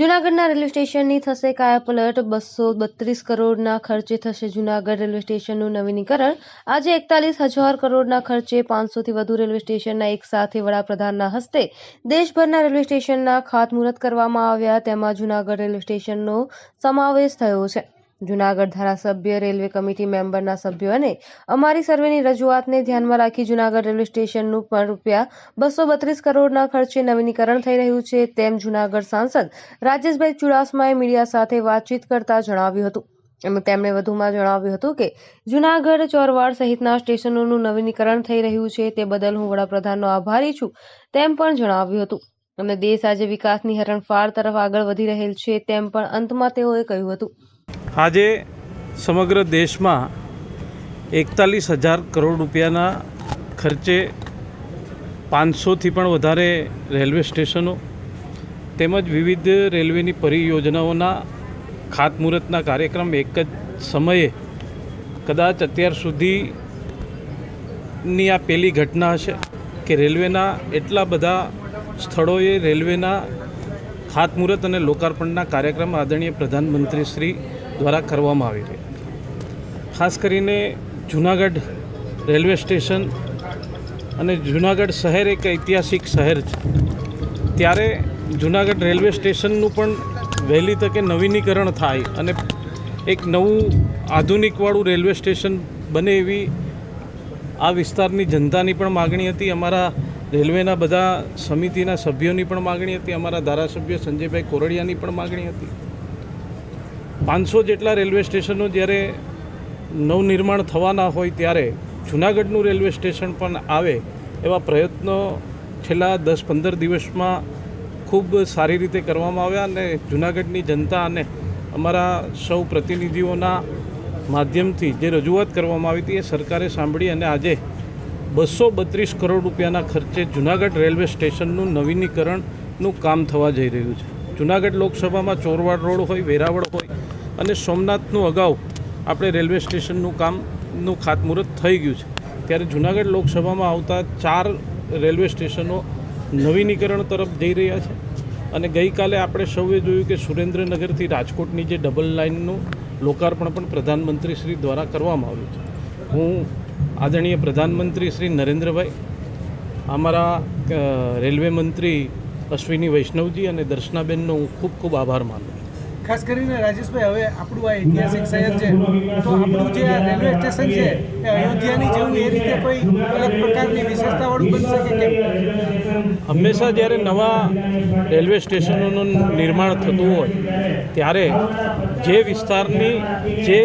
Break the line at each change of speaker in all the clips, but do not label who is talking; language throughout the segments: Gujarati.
જૂનાગઢના રેલવે સ્ટેશનની થશે કાયાપલટ બસો બત્રીસ કરોડના ખર્ચે થશે જૂનાગઢ રેલવે સ્ટેશનનું નવીનીકરણ. આજે એકતાલીસ હજાર કરોડના ખર્ચે પાંચસોથી વધુ રેલવે સ્ટેશનના એક સાથે વડાપ્રધાનના હસ્તે દેશભરના રેલવે સ્ટેશનના ખાતમુહૂર્ત કરવામાં આવ્યા. તેમાં જૂનાગઢ રેલવે સ્ટેશનનો સમાવેશ થયો છે. જૂનાગઢ ધારાસભ્ય, રેલવે કમિટી મેમ્બરના સભ્યો અને અમારી સર્વેની રજૂઆતને ધ્યાનમાં રાખી જૂનાગઢ રેલવે સ્ટેશનનું પણ રૂપિયા બસો બત્રીસ કરોડના ખર્ચે નવીનીકરણ થઈ રહ્યું છે. તેમ જૂનાગઢ સાંસદ રાજેશભાઈ ચુડાસમાએ મીડિયા સાથે વાતચીત કરતા જણાવ્યું હતું. અને તેમણે વધુમાં જણાવ્યું હતું કે, જૂનાગઢ ચોરવાડ સહિતના સ્ટેશનોનું નવીનીકરણ થઈ રહ્યું છે. તે બદલ હું વડાપ્રધાનનો આભારી છું તેમ પણ જણાવ્યું હતું. અને દેશ આજે વિકાસની હરણફાળ તરફ આગળ વધી રહેલ છે તેમ પણ અંતમાં તેઓએ કહ્યું હતું.
આજે સમગ્ર દેશમાં એકતાલીસ હજાર કરોડ રૂપિયાના ખર્ચે પાંચસોથી પણ વધારે રેલવે સ્ટેશનો તેમજ વિવિધ રેલવેની પરિયોજનાઓના ખાતમુહૂર્તના કાર્યક્રમ એક જ સમયે કદાચ અત્યાર સુધીની આ પહેલી ઘટના હશે કે રેલવેના એટલા બધા સ્થળોએ રેલવેના ખાતમુહૂર્ત અને લોકાર્પણના કાર્યક્રમ આદરણીય પ્રધાનમંત્રી શ્રી દ્વારા કરવામાં આવી રહી ખાસ કરીને જૂનાગઢ રેલવે સ્ટેશન અને જૂનાગઢ શહેર એક ઐતિહાસિક શહેર છે. ત્યારે જૂનાગઢ રેલવે સ્ટેશનનું પણ વહેલી તકે નવીનીકરણ થાય અને એક નવું આધુનિકવાળું રેલવે સ્ટેશન બને એવી આ વિસ્તારની જનતાની પણ માગણી હતી. અમારા રેલવેના બધા સમિતિના સભ્યોની પણ માગણી હતી. અમારા ધારાસભ્ય સંજયભાઈ કોરડિયાની પણ માગણી હતી. પાંચસો જેટલા રેલવે સ્ટેશનો જ્યારે નવનિર્માણ થવાના હોય ત્યારે જૂનાગઢનું રેલવે સ્ટેશન પણ આવે એવા પ્રયત્નો છેલ્લા દસ પંદર દિવસમાં ખૂબ સારી રીતે કરવામાં આવ્યા અને જૂનાગઢની જનતા અને અમારા સૌ પ્રતિનિધિઓના માધ્યમથી જે રજૂઆત કરવામાં આવી હતી એ સરકારે સાંભળી અને આજે બસો બત્રીસ કરોડ રૂપિયાના ખર્ચે જૂનાગઢ રેલવે સ્ટેશનનું નવીનીકરણનું કામ થવા જઈ રહ્યું છે. જૂનાગઢ લોકસભામાં ચોરવાડ રોડ હોય, વેરાવળ હોય અને સોમનાથનું અગાઉ આપણે રેલવે સ્ટેશનનું કામનું ખાતમુહૂર્ત થઈ ગયું છે. ત્યારે જૂનાગઢ લોકસભામાં આવતા ચાર રેલવે સ્ટેશનો નવીનીકરણ તરફ જઈ રહ્યા છે અને ગઈકાલે આપણે સૌએ જોયું કે સુરેન્દ્રનગરથી રાજકોટની જે ડબલ લાઇનનું લોકાર્પણ પણ પ્રધાનમંત્રી શ્રી દ્વારા કરવામાં આવ્યું છે. હું આદરણીય પ્રધાનમંત્રી શ્રી નરેન્દ્રભાઈ, અમારા રેલવે મંત્રી અશ્વિની વૈષ્ણવજી અને દર્શનાબેનનો હું ખૂબ ખૂબ આભાર માનું
ખાસ કરીને રાજેશભાઈ, હવે આપણું આ ઐતિહાસિક શહેર છે, તો આપણું જે આ રેલવે સ્ટેશન છે, એ અયોધ્યાની જેવું એ રીતે કોઈ અલગ પ્રકારની વિશેષતાવાળું બની શકે કે
હંમેશા જ્યારે નવા રેલવે સ્ટેશનોનું નિર્માણ થતું હોય, ત્યારે જે વિસ્તારની જે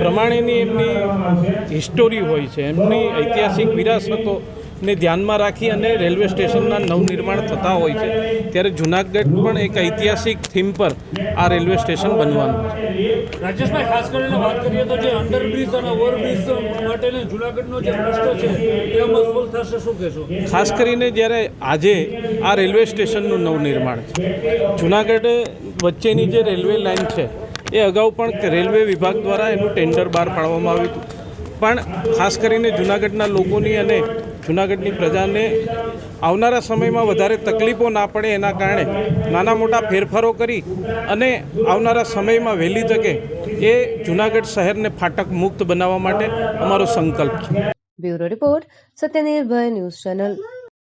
પ્રમાણેની એમની હિસ્ટોરી હોય છે, એમની ઐતિહાસિક વિરાસતોને ધ્યાનમાં રાખી અને રેલવે સ્ટેશનના નવનિર્માણ થતા હોય છે. ત્યારે જુનાગઢ પણ એક ઐતિહાસિક થીમ પર આ રેલવે સ્ટેશન બનવાનું છે.
રાજેશભાઈ ખાસ કરીને વાત કરીએ તો જે અંડરબ્રિજ અને ઓવરબ્રિજ માટેનો જુનાગઢનો જે રસ્તો છે એ મજબૂત થશે શું કહેશો?
ખાસ કરીને જ્યારે આજે આ રેલવે સ્ટેશનનું નવનિર્માણ છે. જુનાગઢ વચ્ચેની જે રેલવે લાઇન છે એ અગાઉ પણ રેલવે વિભાગ દ્વારા એનું ટેન્ડર બહાર પાડવામાં આવ્યું હતું. પણ ખાસ કરીને જુનાગઢના લોકોની અને જુનાગઢની પ્રજાને આવનારા સમયમાં વધારે તકલીફો ના પડે એના કારણે નાના મોટા ફેરફારો કરી અને આવનારા સમયમાં વહેલી તકે એ જુનાગઢ શહેરને ફાટક મુક્ત બનાવવા માટે અમારો સંકલ્પ છે.
Bureau report Satyanirbhay news channel.